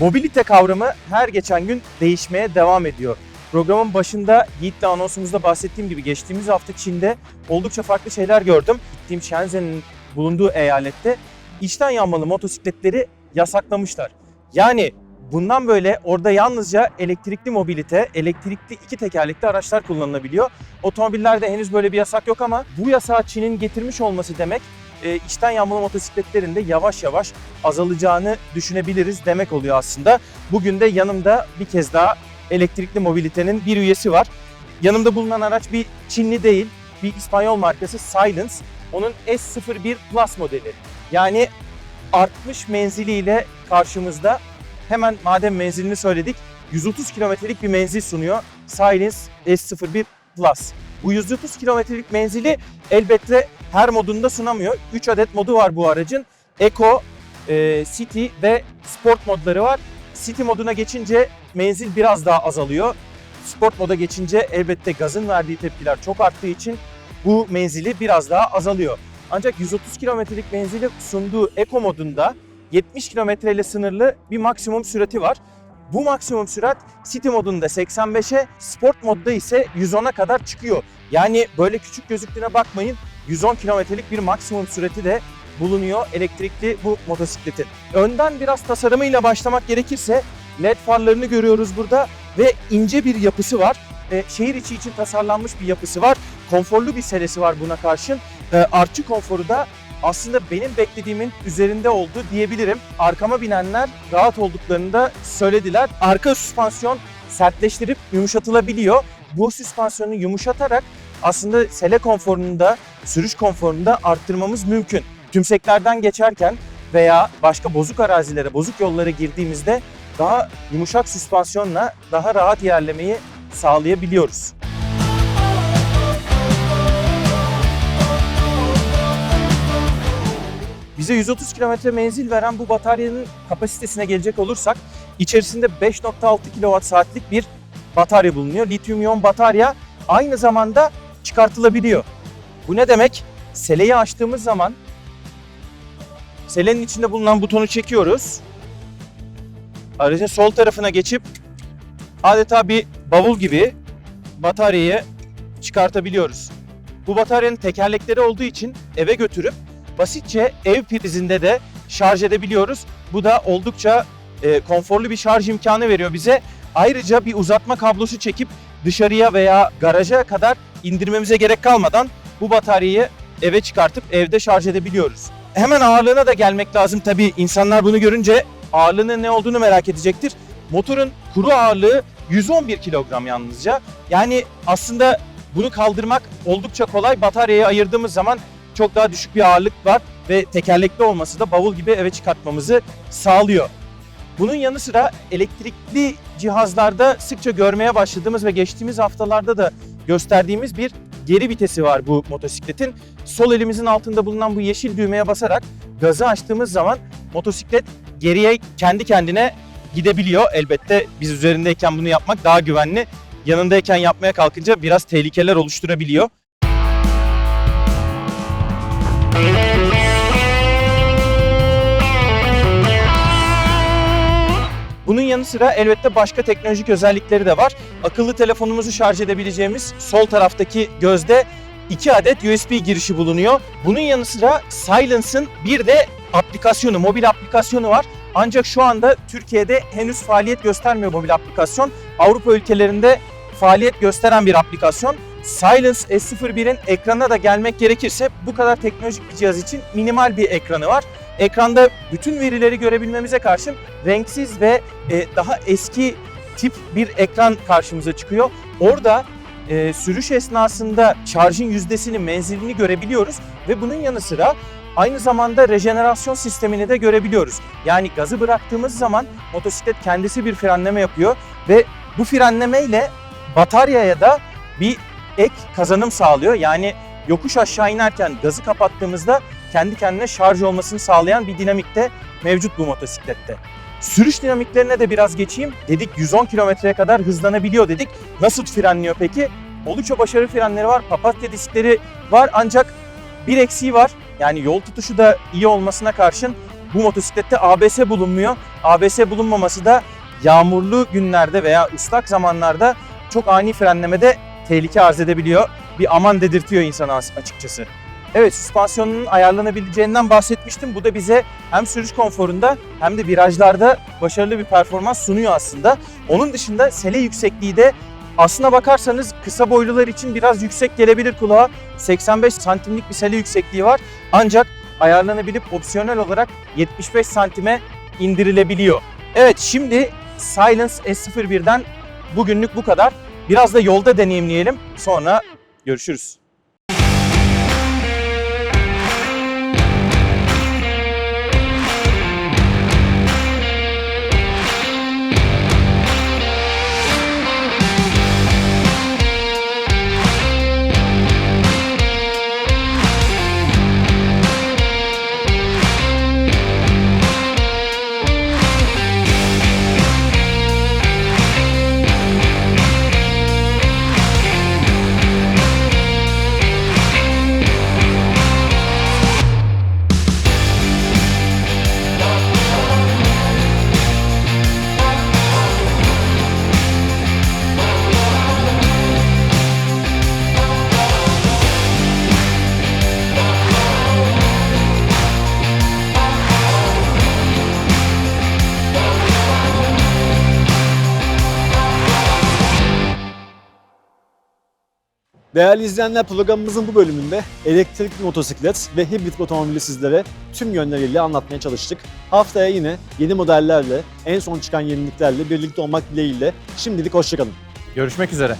Mobilite kavramı her geçen gün değişmeye devam ediyor. Programın başında Yiğit'le anonsumuzda bahsettiğim gibi geçtiğimiz hafta Çin'de oldukça farklı şeyler gördüm. Gittiğim Shenzhen'in bulunduğu eyalette içten yanmalı motosikletleri yasaklamışlar. Yani bundan böyle orada yalnızca elektrikli mobilite, elektrikli iki tekerlekli araçlar kullanılabiliyor. Otomobillerde henüz böyle bir yasak yok ama bu yasağı Çin'in getirmiş olması demek e, içten yanmalı motosikletlerin de yavaş yavaş azalacağını düşünebiliriz demek oluyor aslında. Bugün de yanımda bir kez daha elektrikli mobilitenin bir üyesi var. Yanımda bulunan araç bir Çinli değil, bir İspanyol markası Silence. Onun S01 Plus modeli. Yani artmış menziliyle karşımızda. Hemen madem menzilini söyledik, 130 kilometrelik bir menzil sunuyor Silence S01 Plus. Bu 130 kilometrelik menzili elbette her modunda sunamıyor. 3 adet modu var bu aracın. Eco, e, City ve Sport modları var. City moduna geçince menzil biraz daha azalıyor. Sport moda geçince elbette gazın verdiği tepkiler çok arttığı için bu menzili biraz daha azalıyor. Ancak 130 kilometrelik menzili sunduğu Eco modunda 70 kilometre ile sınırlı bir maksimum sürati var. Bu maksimum sürat City modunda 85'e, Sport modda ise 110'a kadar çıkıyor. Yani böyle küçük gözüktüğüne bakmayın. 110 kilometrelik bir maksimum sürati de bulunuyor elektrikli bu motosikletin. Önden biraz tasarımıyla başlamak gerekirse LED farlarını görüyoruz burada ve ince bir yapısı var. E, şehir içi için tasarlanmış bir yapısı var. Konforlu bir seresi var buna karşın. E, artçı konforu da aslında benim beklediğimin üzerinde oldu diyebilirim. Arkama binenler rahat olduklarını da söylediler. Arka süspansiyon sertleştirip yumuşatılabiliyor. Bu süspansiyonu yumuşatarak aslında sele konforunu da sürüş konforunu da arttırmamız mümkün. Tümseklerden geçerken veya başka bozuk arazilere, bozuk yollara girdiğimizde daha yumuşak süspansiyonla daha rahat ilerlemeyi sağlayabiliyoruz. Bize 130 kilometre menzil veren bu bataryanın kapasitesine gelecek olursak içerisinde 5.6 kWh saatlik bir batarya bulunuyor. Lityum iyon batarya aynı zamanda çıkartılabiliyor. Bu ne demek? Seleyi açtığımız zaman selenin içinde bulunan butonu çekiyoruz. Aracın sol tarafına geçip adeta bir bavul gibi bataryayı çıkartabiliyoruz. Bu bataryanın tekerlekleri olduğu için eve götürüp basitçe ev prizinde de şarj edebiliyoruz. Bu da oldukça e, konforlu bir şarj imkanı veriyor bize. Ayrıca bir uzatma kablosu çekip dışarıya veya garaja kadar indirmemize gerek kalmadan bu bataryayı eve çıkartıp evde şarj edebiliyoruz. Hemen ağırlığına da gelmek lazım tabii. İnsanlar bunu görünce ağırlığının ne olduğunu merak edecektir. Motorun kuru ağırlığı 111 kilogram yalnızca. Yani aslında bunu kaldırmak oldukça kolay. Bataryayı ayırdığımız zaman çok daha düşük bir ağırlık var ve tekerlekli olması da bavul gibi eve çıkartmamızı sağlıyor. Bunun yanı sıra elektrikli cihazlarda sıkça görmeye başladığımız ve geçtiğimiz haftalarda da gösterdiğimiz bir geri vitesi var bu motosikletin. Sol elimizin altında bulunan bu yeşil düğmeye basarak gazı açtığımız zaman motosiklet geriye kendi kendine gidebiliyor. Elbette biz üzerindeyken bunu yapmak daha güvenli. Yanındayken yapmaya kalkınca biraz tehlikeler oluşturabiliyor. Bunun yanı sıra elbette başka teknolojik özellikleri de var. Akıllı telefonumuzu şarj edebileceğimiz sol taraftaki gözde 2 adet USB girişi bulunuyor. Bunun yanı sıra Silence'ın bir de aplikasyonu, mobil aplikasyonu var. Ancak şu anda Türkiye'de henüz faaliyet göstermiyor mobil aplikasyon. Avrupa ülkelerinde faaliyet gösteren bir aplikasyon. Silence S01'in ekranına da gelmek gerekirse bu kadar teknolojik bir cihaz için minimal bir ekranı var. Ekranda bütün verileri görebilmemize karşın renksiz ve e, daha eski tip bir ekran karşımıza çıkıyor. Orada e, sürüş esnasında şarjın yüzdesini, menzilini görebiliyoruz ve bunun yanı sıra aynı zamanda rejenerasyon sistemini de görebiliyoruz. Yani gazı bıraktığımız zaman motosiklet kendisi bir frenleme yapıyor ve bu frenleme ile bataryaya da bir ek kazanım sağlıyor. Yani yokuş aşağı inerken gazı kapattığımızda kendi kendine şarj olmasını sağlayan bir dinamik de mevcut bu motosiklette. Sürüş dinamiklerine de biraz geçeyim. Dedik 110 kilometreye kadar hızlanabiliyor dedik. Nasıl frenliyor peki? Oldukça başarılı frenleri var. Papatya diskleri var ancak bir eksiği var. Yani yol tutuşu da iyi olmasına karşın bu motosiklette ABS bulunmuyor. ABS bulunmaması da yağmurlu günlerde veya ıslak zamanlarda çok ani frenlemede tehlike arz edebiliyor. Bir aman dedirtiyor insana as- açıkçası. Evet süspansiyonunun ayarlanabileceğinden bahsetmiştim. Bu da bize hem sürüş konforunda hem de virajlarda başarılı bir performans sunuyor aslında. Onun dışında sele yüksekliği de aslına bakarsanız kısa boylular için biraz yüksek gelebilir kulağa. 85 santimlik bir sele yüksekliği var. Ancak ayarlanabilip opsiyonel olarak 75 santime indirilebiliyor. Evet şimdi Silence S01'den bugünlük bu kadar. Biraz da yolda deneyimleyelim. Sonra görüşürüz. Değerli izleyenler programımızın bu bölümünde elektrikli motosiklet ve hibrit otomobili sizlere tüm yönleriyle anlatmaya çalıştık. Haftaya yine yeni modellerle, en son çıkan yeniliklerle birlikte olmak dileğiyle şimdilik hoşçakalın. Görüşmek üzere.